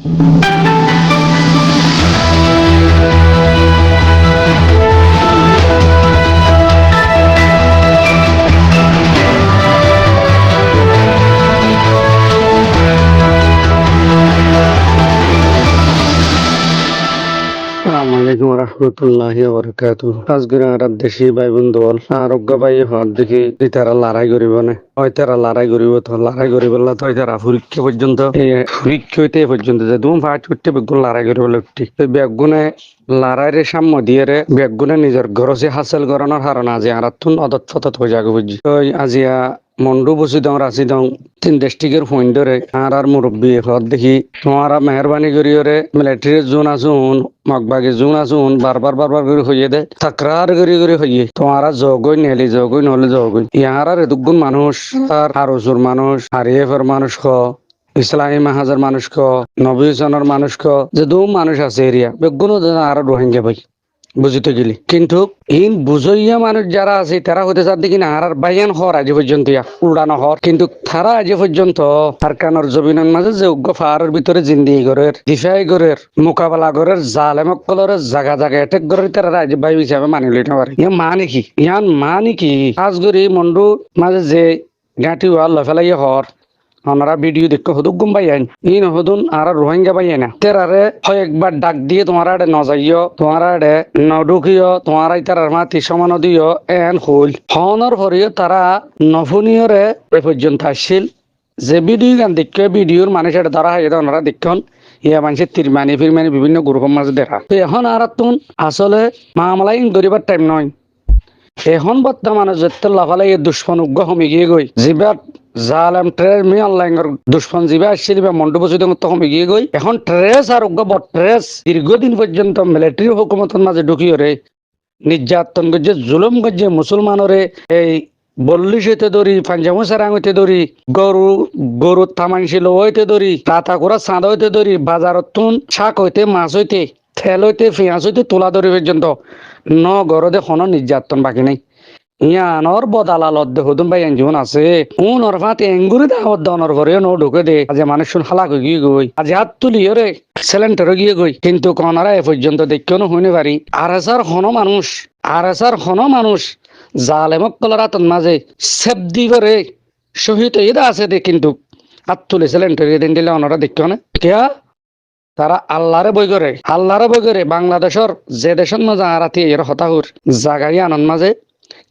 Thank you. রহমতুল্লাহি বরকাত আজকের আরাত দেশি ভাই বন্ধু বল আরোগ্য ভাই হওয়ার দেখি যে তারা লড়াই করিব না তারা লড়াই করিব, তো লড়াই করিব না, তো তারা পরীক্ষা পর্যন্ত এই পরীক্ষা হইতে পর্যন্ত যে তুমি ফাট করতে বেগুন লড়াই করিব লাগটি তো বেগুনে লড়াইয়ের সাম্য দিয়ে রে নিজের গরজে হাসিল করানোর হারণ আজি আর অদত হয়ে যাগে বুঝছি তো আজিয়া মন্ডু বসি দং রাশি দং তিন ডিস্ট্রিক্টের ধরে আর আর মুরব্বী হত দেখি তোমারা মেহরবানি করিয়রে মিলিটারির জোন আসুন মগবাগে জোন আসুন বারবার বারবার করে হইয়ে দে। তাকরার করি করে হইয়ে তোমারা জগই নেলি জগই নহলে জগই ইয়ার আর এদুগুন মানুষ আর আরজুর মানুষ আর এফের মানুষ খ ইসলামী মাহাজের মানুষ খ, নবী মানুষ খ যে দু মানুষ আছে এরিয়া বেগুনো আর রোহিঙ্গা ভাই বুঝিতে গেলি। কিন্তু ইন বুঝইয়া মানুষ যারা আছে, তারা হতে চার দেখি না, আর বাইয়ান হর আজ পর্যন্ত উড়ানো হর কিন্তু তারা আজ পর্যন্ত সরকারের জমিনের মাঝে যে উগ্র ফাহারের ভিতরে জিন্দিগি গরের দিফাই গরের মোকাবেলা গরের জালেমক কলরের জাগা জাগা এটেক গরের তারা রাজ বাই হিসাবে মানি লইতে পারে। ইয়া মানে কি? ইয়ান মানে কি? আজ মন্ডু মাঝে যে গাঁটি ওয়াল লফেলাই হর ওনারা ভিডিও দেখে হদুক গুম পাই আইন ইন হদুন আর রোহিঙ্গা পাই না তেরারে হয় একবার ডাক দিয়ে তোমার আড়ে নজাইয় তোমার আড়ে নডুকিয় তোমার তার মাতি সমান দিও, এন হইল। হনর ভরিও তারা নফুনিয়রে এ পর্যন্ত আসছিল যে ভিডিও গান দেখে ভিডিওর মানুষের দ্বারা হয় ওনারা দেখুন, ইয়া মানুষের তিরমানি ফিরমানি বিভিন্ন গ্রুপের মাঝে দেখা। তো এখন আর আসলে মামলাই গরিবার টাইম নয়। এখন বর্তমানে যেতে লাফালাই দুশ্মন উগ্র হমি গিয়ে গই। যিবা জালাম ট্রেস মি অনলাইনের দুশ্মন যিবা আসছিল বা মন্ডপ তো হমি গিয়ে গই। এখন ট্রেস আর উগ্র বট ট্রেস দীর্ঘদিন পর্যন্ত মিলিটারি হুকুমতের মাঝে ঢুকিয়ে রে নির্যাতন করছে জুলুম করছে মুসলমানরে এই বল্লিশ হইতে ধরি পাঞ্জামু সারাং হইতে ধরি, গরু গরু তামানশিল হইতে ধরি তাতা করা চাঁদা হইতে ধরি বাজারত তুন শাক হইতে, মাছ হইতে। তেল হইতে পেঁয়াজ হইতে তোলা ধরি পর্যন্ত ন গরদে কোনো নির্যাতন বাকি নাই। ইয়ানর বদালালত হুদুম ভাই এনজুন আছে। উন ওর ফাতে এঙ্গুরি দাওয়াত দনর ঘরে ন ঢুকে দে। আজ মানুষ শুন হালাক গিয়ে গই। আজ হাত তুলি ওরে সিলিন্ডার গিয়ে গই। কিন্তু কনারা এ পর্যন্ত দেখিও হইনে পারি। আর এসার হন মানুষ, আর এসার হন মানুষ, জালেমক কলরাতন মাঝে সেব দিবরে শহীদ ইদা আছে দে কিন্তু। হাত তুলি সিলিন্ডার দিন দিলে ওনারা দেখিও না। কেয়া? তারা আল্লাহরে বই করে, আল্লাহরে বই করে। বাংলাদেশের যে দেশের মাঝে আরাতি, এর হতাহুর জাগাই আনন্দ মাঝে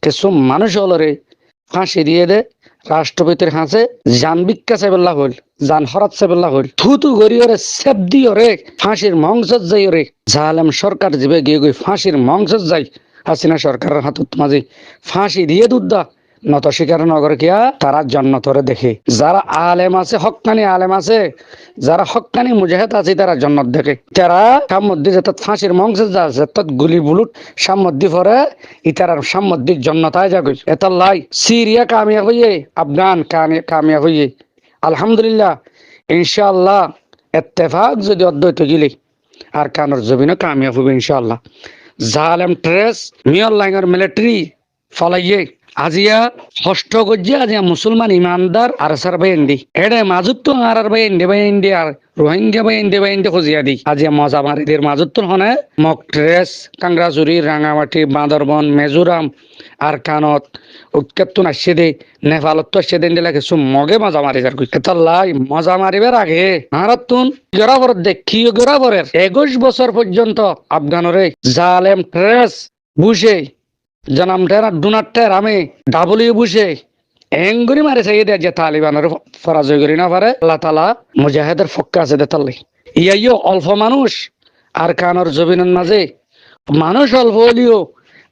কিছু মানুষ হলরে ফাঁসি দিয়ে দে, রাষ্ট্রপতির হাসে জান ভিক্ষা চেবেল্লা হল জান হরাত চেবেল্লা হল থু থু গরিয়রে সেপ দিয়রে ফাঁসির মংসত যাইরে জালেম সরকার যাবে গিয়ে গই ফাঁসির মংসত যাই, হাসিনা সরকারের হাতত মাঝে। ফাঁসি দিয়ে দুধা নত স্বীকার নগর কিয়া, তারা জন্নতরে দেখে। যারা আলেম আছে হকানি আলেম আছে, যারা হকানি মুজাহিদ আছে, তারা জন্নত দেখে। তারা সামদ্দি যে ফাঁসির মংস যা আছে, তত গুলি বুলুট সামদ্দি পরে ইতারার সামদ্দি জন্নতায় যা গই এত লাই সিরিয়া কামিয়াব হইয়ে, আফগান কামিয়াব হইয়ে। আলহামদুলিল্লাহ, ইনশাআল্লাহ, এত্তেফাক যদি অদ্বৈত গিলে, আর কানোর জমিনও কামিয়াব হবে ইনশাআল্লাহ। জালেম ট্রেস, মিয়র লাইনের মিলিটারি ফলাইয়ে আজিয়া ষষ্ঠ গজ্জে আজিয়া মুসলমান ইমানদার আর সার ভাই এন্ডি এডে মাজুত তো আর আর ভাই এন্ডি ভাই এন্ডি আর রোহিঙ্গা ভাই এন্ডি ভাই এন্ডি খুঁজিয়া দি। আজিয়া মজা মারিদের মাজুত তো হনে মক ট্রেস কাংরাজুরি, রাঙামাটি, বান্দরবন, মেজোরাম আর কানত উৎকেতন আসছে দে নেপালত আসছে দেন দিলা কিছু মগে মজা মারি যার এটা লাই, মজা মারিবার আগে। হারাতুন গরাবর দেখি গরাবরের একুশ বছর পর্যন্ত আফগানরে জালেম ট্রেস বুঝে জনাম টেরা ডুনার টের আমি ডাবলিউ বুঝে এঙ্গুরি মারে চাই দে যে তালিবানের পরাজয় করি না পারে। আল্লাহ তালা মুজাহিদের ফক্কা আছে দেতাল্লি ইয়াইও অল্প মানুষ আর কানর জবিনের মাঝে মানুষ অল্প হলিও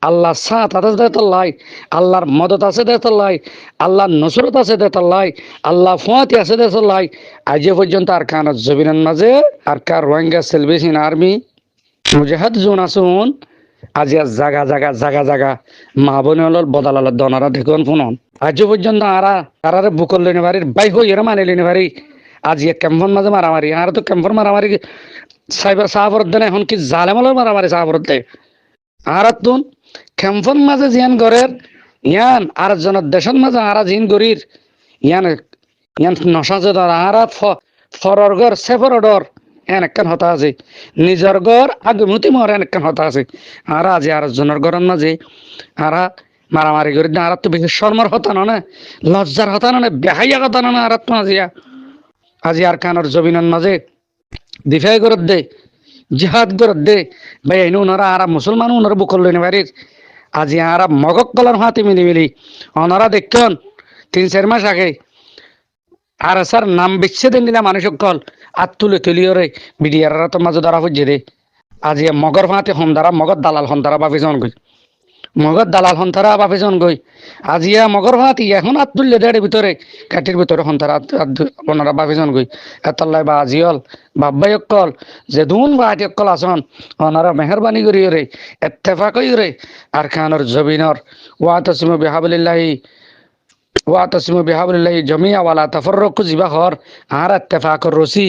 আল্লাহ সাথ আছে দেতাল্লাই আল্লাহর মদত আছে দেতাল্লাই আল্লাহর নসরত আছে দেতাল্লাই আল্লাহ ফুয়াতি আছে দেতাল্লাই আজ পর্যন্ত আর কানর জবিনের মাঝে আর কার রোহিঙ্গা সেলভেশন আর্মি মুজাহিদ জোন আসুন আজি আর জাগা জাগা জাগা জাগা। মা বোন বদালাল দনারা দেখুন ফুনন আজ পর্যন্ত আরা তারারে বুকল লেনে পারি বাই হই এরা মানে লেনে পারি আজ ইয়ে ক্যাম্পন মাঝে মারামারি আর তো ক্যাম্পন মারামারি সাইবার সাহাবরত দেন, এখন কি জালেমালের মারামারি সাহাবরত দেয় আর তুন ক্যাম্পন মাঝে জিয়ান গরের ইয়ান আর জনের দেশের মাঝে আরা জিন গরির ইয়ান ইয়ান নশা যে আর ফরর গর সেফর ডর এনেকান হতা আছে। নিজর ঘর আগমতি মর এনেকান হতা আছে। আর আজি আর জনের ঘরের মাঝে, আরা মারামারি করে দিন আর বেশি শর্মার হতা না লজ্জার হতা না বেহাইয়া কথা না আর আজিয়া আজি আর কানোর জমিনের মাঝে দিফাই করত দে, জিহাদ করত দে। ভাই, এনে ওনারা আর মুসলমান ওনারা বুকল লইনে বাড়ির আজি আর মগক কলার হাতে মিলি মিলি ওনারা দেখুন, তিন, চার মাস আগে আর স্যার, নাম বিচ্ছে দেন দিলা মানুষ কল। আর তুলে তুলিওরে বিডিআর তো মাঝে ধরা হচ্ছে দে। আজি মগর হাতে হন্দারা মগর দালাল হন্দারা বাপে জন গই মগর দালাল হন্তারা বাপে জন গই আজিয়া মগর হাতি এখন আর তুললে দেড়ের ভিতরে কাঠির ভিতরে হন্তারা ওনারা বাপে জন গই এতলাই বা আজিয়ল বাব্বাই অক্কল যে দুন আটি অক্কল আসন ওনারা মেহরবানি করি রে এত্তেফাকই রে আর খানোর জবিনর ওয়া তসিম বিহাবলিল্লাহি। ওয়াতসিমু বিহাবলিল্লাহি জমিয়া ওয়ালা তাফাররাকু, জিবা হর আর ইত্তেফাকর রসি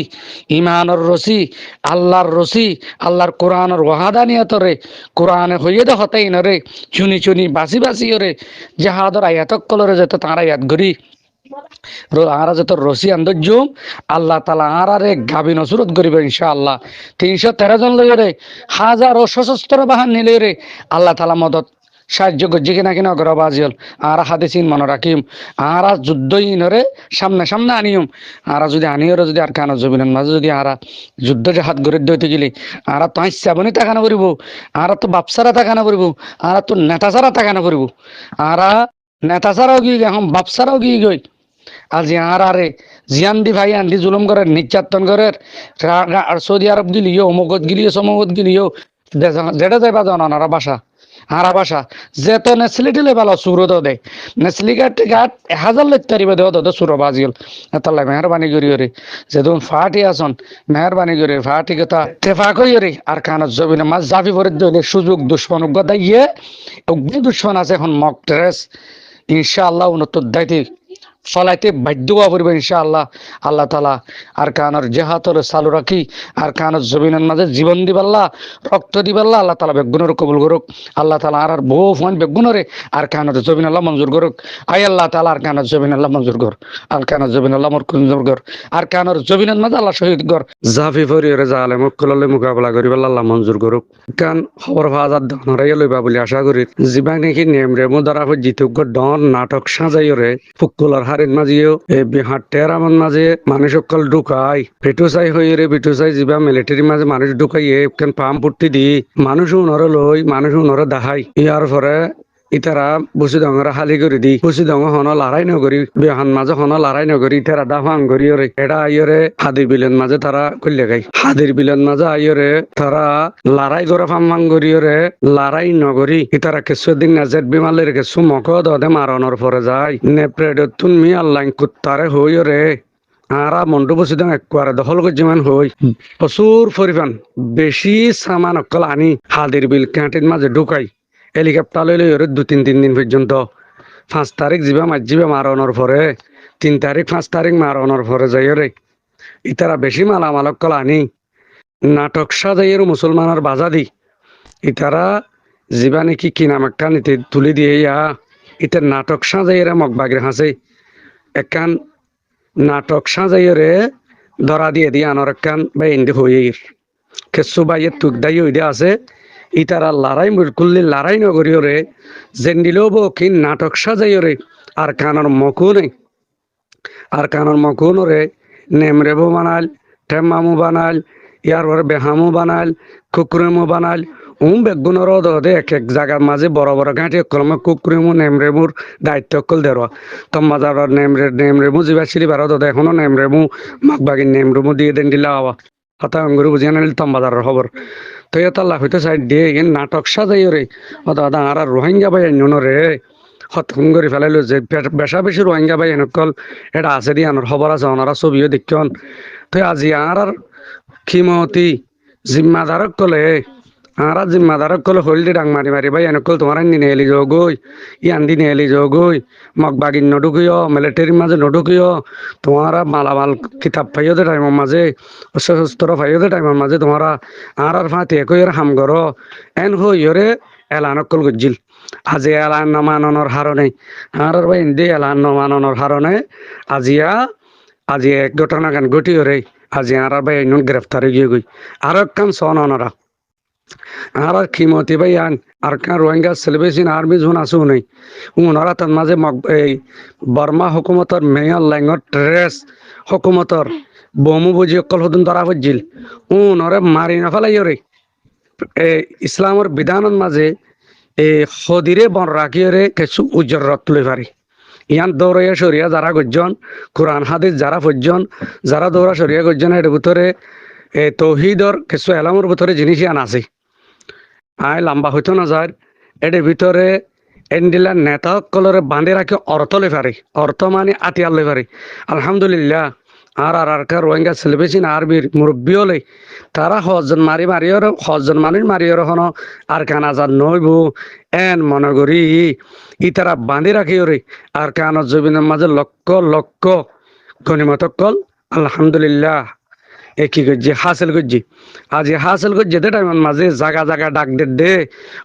ইমানর রসি, আল্লাহর রসি, আল্লাহর কোরআনের ওয়াহাদানিয়তরে কোরআনে হইয়ে দে হতাই নরে চুনি চুনি বাসি বাসি রে, জাহাদর আয়াতক কলরে যেত তারা ইয়াদ গরি আরা যত রসি আন্দর্যুম আল্লাহ তালা আর আরে গাবি নসুরত করিবে ইনশাআল্লাহ। তিনশো তেরো জন লইরে হাজার ও সশস্ত্র বাহান নিলে রে, আল্লাহ তালা মদত সাহায্য করছি কিনা কিনা গরবাজিল আর হাদিসিন মনে রাখিম, আর যুদ্ধ ইনরে সামনে সামনে আনিম। আর যদি আনিওরে যদি আর কানো জবিনের মাঝে যদি আর যুদ্ধ যে হাত গড়ে দইতে গেলি, আর তো হাসিয়াবনি তাকানো করিব? আর তো বাপসারা তাকানো করিব? আর তো নেতা সারা তাকানো করিব? আর নেতা সারাও গিয়ে এখন বাপসারাও গিয়ে গই? আজি আর আরে জিয়ান দি ভাই আন্দি জুলুম করে, নির্যাতন করে সৌদি আরব গিলিও, অমুকত গিলিও সমগত গিলিও যেটা যাইবা জানা বাসা। হারা ভাষা। যে তো নেসলিটি সুর দে। নেসলি গাট গাট হাজার লেখ তারিবে দেও দে সুর বাজিল তাহলে মেহরবানি করি রে যে তুমি ফাটি আসন, মেহরবানি করি ফাটি কথা তেফা করি রে আর কানত জবিনে মাছ জাফি ভরে দিলে সুযোগ, দুশ্মন গদা ইয়ে অগ্নি দুশ্মন আছে এখন মক ড্রেস ইনশাআল্লাহ উন্নত দায়িত্ব ফলাইতে বাধ্য হওয়া পড়বে ইনশাআল্লাহ। আল্লাহ তালা আর কানর জেহাতর চালু রাখি, আর কানর জমিনের মাঝে জীবন দিবাল্লা রক্ত দিবাল্লা আল্লাহ তালা বেগুনের কবুল করুক। আল্লাহ তালা আর বহু ফোন বেগুনরে আর কানর জমিন আল্লাহ মঞ্জুর করুক। আই আল্লাহ তালা আর কানর জমিন আল্লাহ মঞ্জুর কর। আর কানর জমিন আল্লাহ মঞ্জুর কর। আর কানর জমিনের মাঝে আল্লাহ শহীদ কর। জাফি ফরিয়রে জালে মুকুললে মোকাবিলা করি আল্লাহ মঞ্জুর করুক। কান খবর ফাজার ধনরাই লইবা বলে আশা করি। যিবাক নাকি নেম রে মুদারা জিতুক ডন, নাটক সাজাইরে ফুকুলার হারিন মাঝিও বিহার আমার মাঝে মানুষ সকল ঢুকাই ফেটু চাই হয়ে রে ফেটু চাই যিবা মিলিটারি মাঝে মানুষ ঢুকাই কেন পাম পুটি দি। মানুষ উনরে লই, মানুষ উনরে দাহাই। ইয়ার পরে ইতারা বসি ডঙরা হালি করে দি বসি ডঙ হন লড়াই নগরি বিহান মাঝে হন লড়াই নগরি ইতারা দাফাং করি রে এটা আইয়রে হাদির বিলেন মাঝে তারা কইলে গাই। হাদির বিলেন মাঝে আইয়রে তারা লড়াই করে ফাম্মাং করি রে লড়াই নগরি ইতারা কিছু দিন নাজের বিমালের কিছু মক দে মারণর পরে যায়। নেপ্রেড তুমি আল্লাহ কুত্তারে হই রে আরা মন্ডু বসি দাম একবারে দখল করছে মান হই প্রচুর পরিমাণ বেশি সামান অকল আনি হাদির বিল ক্যান্টিন মাঝে ঢুকাই। হেলিকপ্টার লইলে ওর দু তিন তিন দিন পর্যন্ত। পাঁচ তারিখ যাবা মাছ যাবে মারণর পরে, তিন তারিখ, পাঁচ তারিখ মারণর পরে যাই রে। ইতারা বেশি মালামাল অকল আনি নাটক সাজাইয়ের মুসলমানের বাজা দি। ইতারা যিবা নাকি কি নাম একটা নিতে তুলি দিয়ে ইয়া। ইতার নাটক সাজাইয়ের মগবাগের হাসে। একান নাটক সাজাইরে ধরা দিয়ে দিয়ে আনার কান বা এন্দি হইয়ের। কেসু বাইয়ের তুক দাই ওইটা আছে। ইতারা লড়াই করলে লড়াই নগরীয়রে যেন দিলেও কি নাটক সাজাইরে আর কানর মকুনে আর কানর মকুনরে নেমরেবো বানাল টেমামু বানাল, ইয়ার পরে বেহামু বানাল, কুকুরেমু বানাল, উম বেগুনের দে এক এক জায়গার মাঝে বড় বড় ঘাঁটি কলমে কুকুরেমু, নেমরেমুর দায়িত্ব কল দেওয়া। তম্বাজার নেমরে, নেমরেমু যিবা ছিলি বারো দে এখনও নেমরেমু মাকবাগি নেমরেমু দিয়ে দেন দিলা আওয়া। কথা অঙ্গুরু বুঝিয়ে নিল তম্বাজারের খবর। তো এটা আল্লাহ হইতে সাইড দিয়ে গেন নাটক সাজাই রে। ও দাদা, আর রোহিঙ্গা ভাই এন রে। হতম করে ফেলাইলো যে বেশা বেশি রোহিঙ্গা ভাই এনেকল এটা আছে দিয়ে আনার খবর আছে, ওনারা ছবিও দেখছন তো আজি আর আর খিমতি জিম্মাদারক কলে। আরা জিম্মাদারক কলে হলদি ডাং মারি মারি ভাই এনেকল তোমার নিনে এলি যাও গই ইয়ান দিনে এলি যাও গই মগ বাগিন নডুকিও মিলিটারির মাঝে নডুকিও তোমারা মালামাল কিতাব পাইও দে টাইমের মাঝে অস্ত্র পাইও দে টাইমের মাঝে তোমারা আর আর ফাঁতি একইয়ের হাম গর এন হইয়রে এলান কল গজ্জিল আজি এলান নমাননের হারণে আর ভাই ইন্দি এলান নমাননের হারণে আজিয়া আজি এক ঘটনা গান ঘটিও রে আজি আর ভাই গ্রেফতারে গিয়ে গই আর কান সন অনরা আর খিমতি ভাই আন, আর কান রোহিঙ্গা সেলিব্রেশন আর্মি জোন আছে নাই উনরা তার মাঝে এই বর্মা হুকুমতর মেয়র ল্যাঙ্গর ট্রেস হুকুমতর বমু বুঝি অকল হদুন ধরা হজ্জিল উনরে মারি নাফালাই রে। ইসলামর বিধানের মাঝে এ সদিরে বন রাখিয়রে কিছু উজ্জরত তুলে পারি ইয়ান দৌড়াইয়া সরিয়া যারা গজ্জন, কোরআন, হাদিস যারা ফজ্জন, যারা দৌড়া সরিয়া গজ্জন এর ভিতরে এ তৌহিদর কিছু এলামর ভিতরে জিনিস ইয়ান আছে। আয় লম্বা হইতো না যায়। এর ভিতরে এন্ডিলা নেতা সকলরে বাঁধে রাখি, অর্থ লে পারে অর্থ মানে আতিয়ার লে পারে আলহামদুলিল্লাহ, আর আর আর কার রোহিঙ্গা সেলিব্রেশন আরবির মুরব্বী হলে তারা হজন মারি মারিয়র হজন মানুষ মারিয়র হন। আর কান আজাদ নইব এন মনে করি ই তারা বাঁধি রাখি ওরে আর কান জবিনের মাঝে লক্ষ লক্ষ গণিমত কল। আলহামদুলিল্লাহ। কি করছি হাসিল করছি আজ হাসিল করছি দে টাইমের মাঝে জাগা জাগা ডাক দে দে।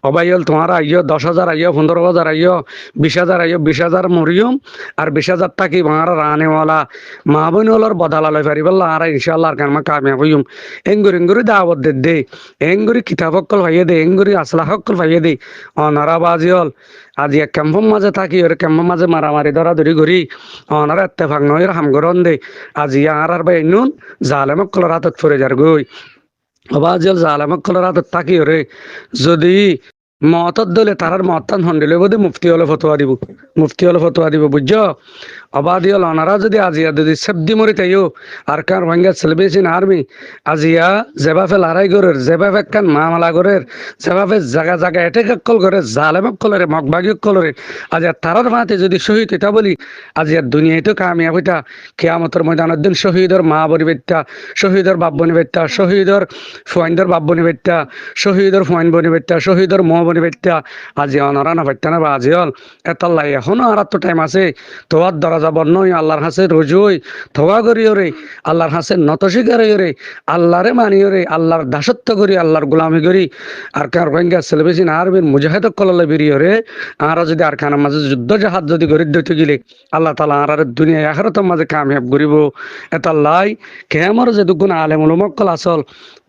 অবাইল তোমার আইয় দশ হাজার আইয়, পনেরো হাজার আইয়, বিশ হাজার আইয়, বিশ হাজার মরিয়ম। আর বিশ হাজার টাকি ভাঙার রানেওয়ালা, মা বোনওয়ালার বদালা লই পারিবাল্লা আর ইনশাল্লাহ আর কারমা কামিয়াব হইম। এঙ্গুরি এঙ্গুরি দাওয়াত দে দে। এঙ্গুরি কিতাব সকল ভাইয়ে দে, এঙ্গুরি আসলা সকল ভাইয়ে দে। অনারা বাজিয়ল আজি এক ক্যাম্পর মাঝে থাকি ওর ক্যাম্পর মাঝে মারামারি ধরা ধরি ঘুরি অনারা এত্তেফাক নয় হামগরন দে। আজি আর আর বাই নুন, জালেমক কলর হাতত ফুরে যার গই অবাজল জালেমক কলর হাতত থাকি ওরে যদি মতত দলে তারার মতান হন্ডিলে বোধ মুফতি হলে ফতোয়া দিব। মুফতি হলে ফতোয়া দিব বুঝছ অবাদিয়ল অনারা যদি আজিয়া যদি সেবদি মরি তাইও, আর কার ভাঙ্গা সেলিব্রেশন আর্মি আজিয়া যেভাবে লড়াই করের যেভাবে কান মামলা করের যেভাবে জায়গা জায়গা এটে কল করে জালেমক কলরে মগবাগি কলরে আজ তারার মাতে যদি শহীদ এটা বলি আজ আর দুনিয়ায় তো কামিয়াব হইতা, কেয়ামতের ময়দানের দিন শহীদর মা বনিবেত্যা শহীদর বাপ বনিবেত্যা শহীদর ফুয়াইন্দর বাপ বনিবেত্যা শহীদর ফুয়াইন বনিবেত্যা শহীদর ম বনিবেত্যা আজি অনারা না পাইতা না বা আজি হল এতাল্লাই এখনও আর তো টাইম আছে তোয়ার দরজা হই আল্লাহর হাসে রোজই থোয়া করিও রে, আল্লাহর হাসে নত স্বীকারিও রে, আল্লাহরে মানিও রে, আল্লাহর দাসত্ব করি, আল্লাহর গোলামি করি। আর কার রোহিঙ্গা সেলিব্রেশন আরবির মুজাহিদ কললে বেরিয়ে রে। আর যদি আর খানের মাঝে যুদ্ধ জাহাজ যদি গরিব দিতে গেলে আল্লাহ তালা আর দুনিয়া এখারতের মাঝে কামিয়াব করিব। এটা লাই কেমর যে দুগুণ আলেম উলমক্কল আসল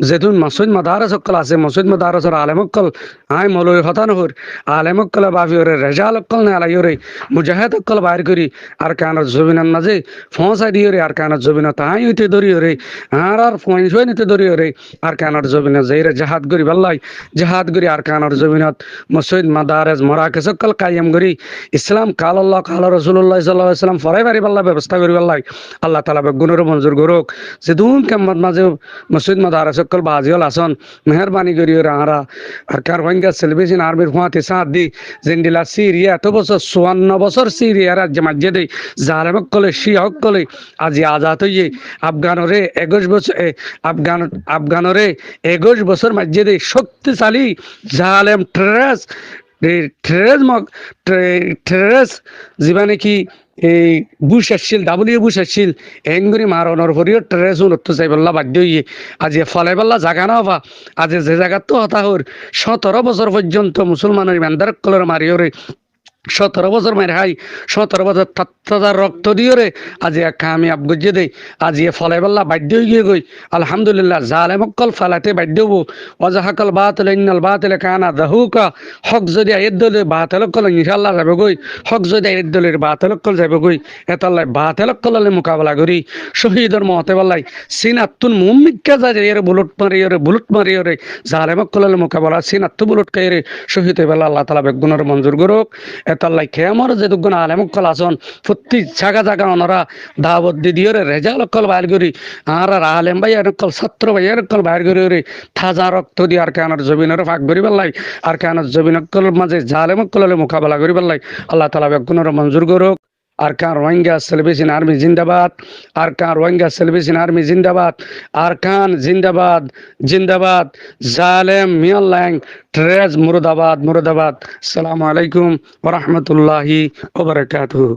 যেদুন মসুদ মাদারস অক্কল আছে, মসুদ মাদারসর আলেম অক্কল আই মলই হতানহর বাফি ওরে রেজাল অক্কল নে আলাই ওরে মুজাহিদ অক্কল বাইর করি। আর কানের জবিনার মাঝে ফসাই দিয়ে রে, আর কানের জবিনা তাই হইতে ধরি রে। আর আর ফোন শুয়ে নিতে ধরি রে, আর কানের জবিনা যাইরে জাহাদ করি বাল্লাই, জাহাদ করি আর কানের জবিনত মসজিদ, মাদারেজ মরাকেজ সকল কায়েম করি। ইসলাম কাল আল্লাহ, কাল রসুল্লাহ সাল্লাহ ইসলাম ফরাই পারি পাল্লা ব্যবস্থা করি পাল্লাই আল্লাহ তালা বেগুনের মঞ্জুর করুক। যে দুন কেমত মাঝে মসজিদ, মাদারেজ সকল বাজিওল আসন, মেহরবানি করি ওরা আরা আর কার ভাঙ্গা সেলিব্রেশন আর্মির হুয়াতে সাথ দি জেন্ডিলা সিরিয়া, এত বছর চুয়ান্ন বছর সিরিয়া রাজ্যে মাঝে দেই জালেমক কলে শিয়ক কলে, আজি আজাদ হইয়ে আফগানরে একুশ বছর আফগান, আফগানরে একুশ বছর মাঝে দেই শক্তিশালী জালেম ট্রেস ট্রেস ট্রেস যিবা নেকি এই বুশ আসছিল, ডাবলিউ বুশ আসছিল এংগুরি মারণর ভরিও ট্রেস উন্নত যাই বললা বাধ্য হইয়ে, আজি ফলাই বললা জাগা না হবা আজি যে জায়গাত তো হতা হর সতেরো বছর পর্যন্ত মুসলমানের ইমানদার কলর মারিওরে সতেরো বছর মেরে হাই সতেরো বছর তার রক্ত দিয়ে রে। আজি এক আমি আব গুজে দেই, আজি এ ফলাই বললা বাধ্য হয়ে গিয়ে গই। আলহামদুলিল্লাহ জালে মক্কল ফালাতে বাধ্য হব। অজাহাকল বাতলে, ইন্নাল বাতলে কানা দাহুকা। হক যদি আয়ের দলে বাতলকল ইনশাল্লাহ যাবে গই। হক যদি আয়ের দলের বাতলকল যাবে গই। এতাল্লাই বাতলকল মোকাবেলা করি। শহীদর মহতে বললাই, সিনাত্তুন মুম্মিকা যায় এর বুলট মারি ওরে বুলট মারি ওরে জালে মক্কল মোকাবেলা, সিনাত্তু বুলট খাই রে শহীদ বেলা আল্লাহ তালা বেগুনের মঞ্জুর করুক। এতাল্লাই খেয়ামর যে দুগুণ আলেমকল আসন প্রতি জায়গা জাগা ওনারা দাওয়াত দি দিয়ে রেজাল অকল বাইর করি আর আলেম ভাই এরকল ছাত্র ভাই এরকল বাইর করি রে থাজা রক্ত দি আর কেন জমিনের ফাঁক করি পেলাই আর কেন জমিন কল মাঝে জালেম অকলে মোকাবেলা করি পেলাই আল্লাহ তালা বেগুনের মঞ্জুর করুক। আর কান রোহিঙ্গা সেলিব্রেশন আর্মি জিন্দাবাদ। আর কান রোহিঙ্গা সেলিব্রেশন আর্মি জিন্দাবাদ। আর কান জিন্দাবাদ জিন্দাবাদ। জালেম মিয়াল্যাং ট্রেজ মুরাদাবাদ মুরাদাবাদ। সালামু আলাইকুম ওরহমতুল্লাহি ওবরাকাতুহু